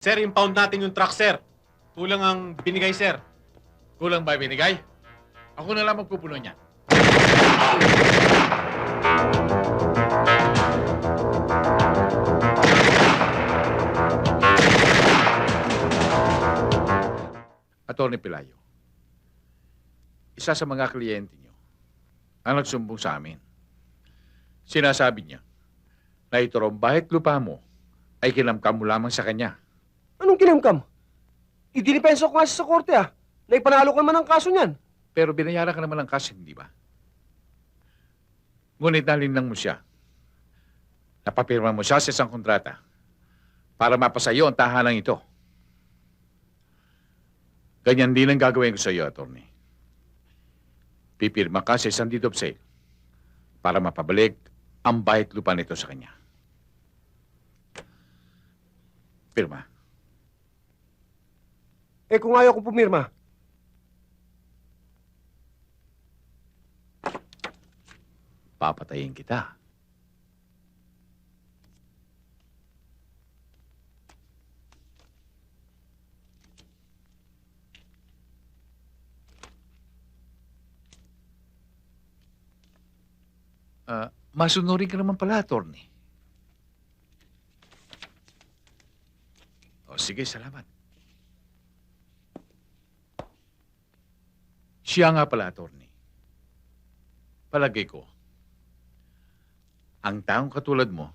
Sir, impound natin yung truck, sir. Kulang ang binigay, sir. Kulang ba binigay? Ako na lang magpupuno niya. Attorney Pilayo, isa sa mga kliyente niyo ang nagsumbong sa amin. Sinasabi niya na ito bahit lupa mo ay kinamkam mo lamang sa kanya. Anong kinamkam? Idinipenso ko nga sa korte ah. Naipanalo ka naman ang kaso niyan. Pero binayaran ka naman ng cash, hindi ba? Ngunit nalinlang mo siya. Napapirma mo siya sa isang kontrata para mapasayo ang tahanang ito. Ganyan din ang gagawin ko sa iyo, attorney. Pipirma ka sa isang deed of sale para mapabalik ang bahit lupa nito sa kanya. Pirma. Eh kung ayaw kong pumirma, Papatayin kita. Ah, masunurin ka naman pala, attorney. O, sige, salamat. Siya nga pala, attorney. Palagay ko, ang taong katulad mo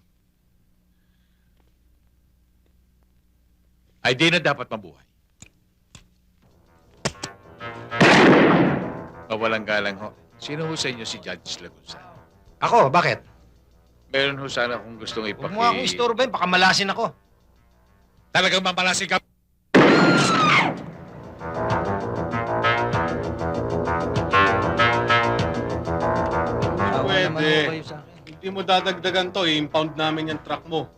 ay di na dapat mabuhay. Mawalang galang ho. Sino ho sa inyo si Judge Lagunsa? Ako, bakit? Meron ho sana kung gustong Huwag ipaki... mo akong istorben, baka malasin ako. Talagang mamalasin ka. Naman ho kayo sa akin. Hindi mo dadagdagan to, i-impound namin yung truck mo.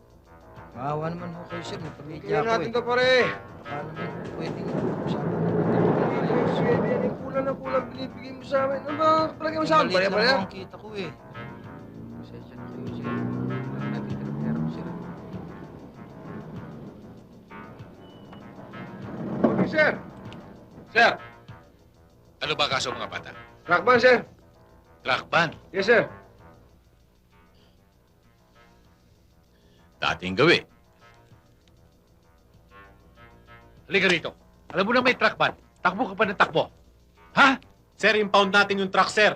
Maawa naman ho kayo, sir. May pamilya tingnan ako natin eh. to pare. Baka naman ho pwedeng usapan Swede yan, yung kulang na kulang binibigay mo sa amin. Ano ba? Palagay mo sa akin, pare, Maliit lang pare. ho ang kita ko eh. Pasensya na kayo, sir. Wala pera ko, sir. Okay, sir. Sir, Ano ba kaso mga bata? Rockman, sir. Truck ban. Yes, sir. Dating gawi. Halika rito. Alam mo na may truck ban. Takbo ka pa ng takbo. Ha? sir, impound natin yung truck, sir.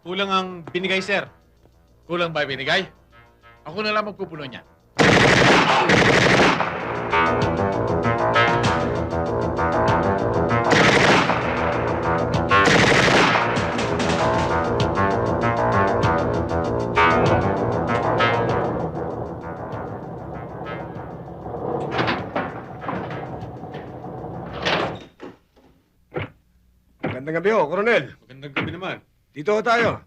Kulang ang binigay, sir. Kulang ba binigay? Ako na lang magpupuno niya. Magandang gabi ho, Coronel. Magandang gabi naman. Dito ho tayo.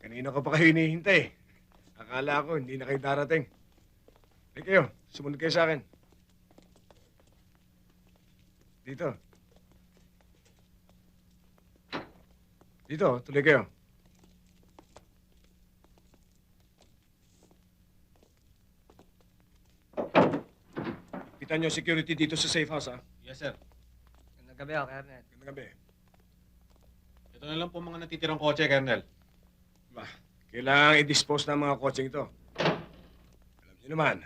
Kanina ko pa kayo hinihintay. Akala ko hindi na kayo darating. Halika kayo, sumunod kayo sa akin. Dito. Dito, tuloy kayo. Kita nyo security dito sa safe house, ha? Yes, sir. Magandang gabi ako, Ernest. Magandang gabi. Ito na lang po mga natitirang kotse, Colonel. Kailangang i-dispose ng mga kotseng ito. Alam niyo naman,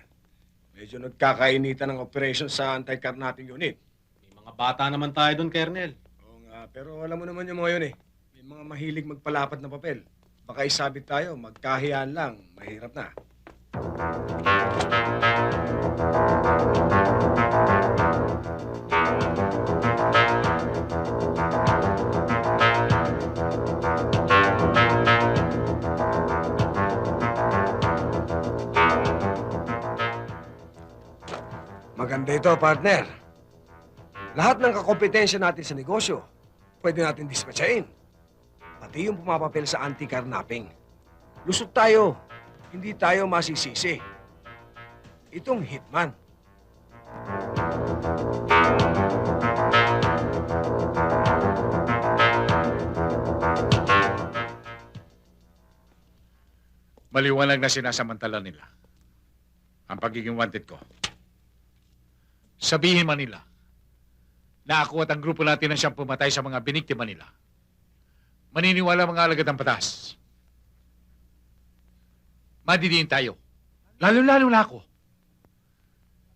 medyo nagkakainitan ng operation sa anti-carnapping unit. May mga bata naman tayo doon, Colonel. Oo nga, pero alam mo naman yung mga yun eh. May mga mahilig magpalapad na papel. Baka isabit tayo, magkahiyaan lang, mahirap na. Maganda ito, partner. Lahat ng kakompetensya natin sa negosyo, pwede natin dispatchain. Pati yung pumapapel sa anti-carnapping. Lusot tayo. Hindi tayo masisisi. Itong hitman. Maliwanag na sinasamantala nila ang pagiging wanted ko. Sabihin man nila na ako at ang grupo natin ang siyang pumatay sa mga biniktima nila. Maniniwala mga alagad ng batas. Madidiin tayo. Lalo-lalo na ako.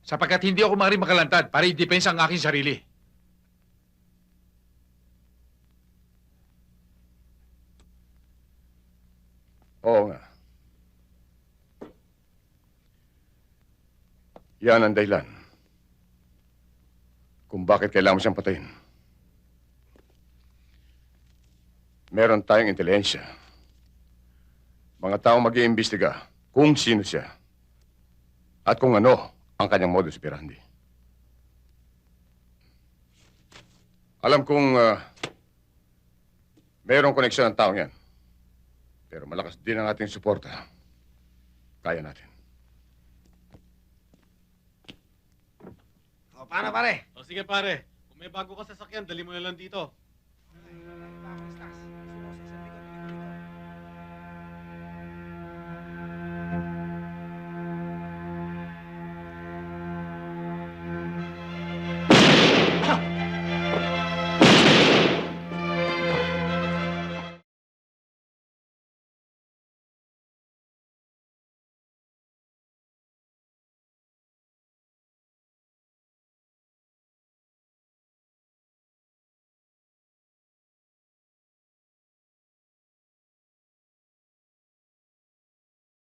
Sapagkat hindi ako maaaring makalantad para i-depensa ang aking sarili. Oo nga. Yan ang dahilan kung bakit kailangan mo siyang patayin. Meron tayong intelihensya. Mga taong mag iimbestiga kung sino siya at kung ano ang kanyang modus operandi. Alam kong uh, mayroong koneksyon ang taong yan. Pero malakas din ang ating suporta. Kaya natin. O, paano pare? O sige pare, kung may bago ka sasakyan, dali mo na lang dito.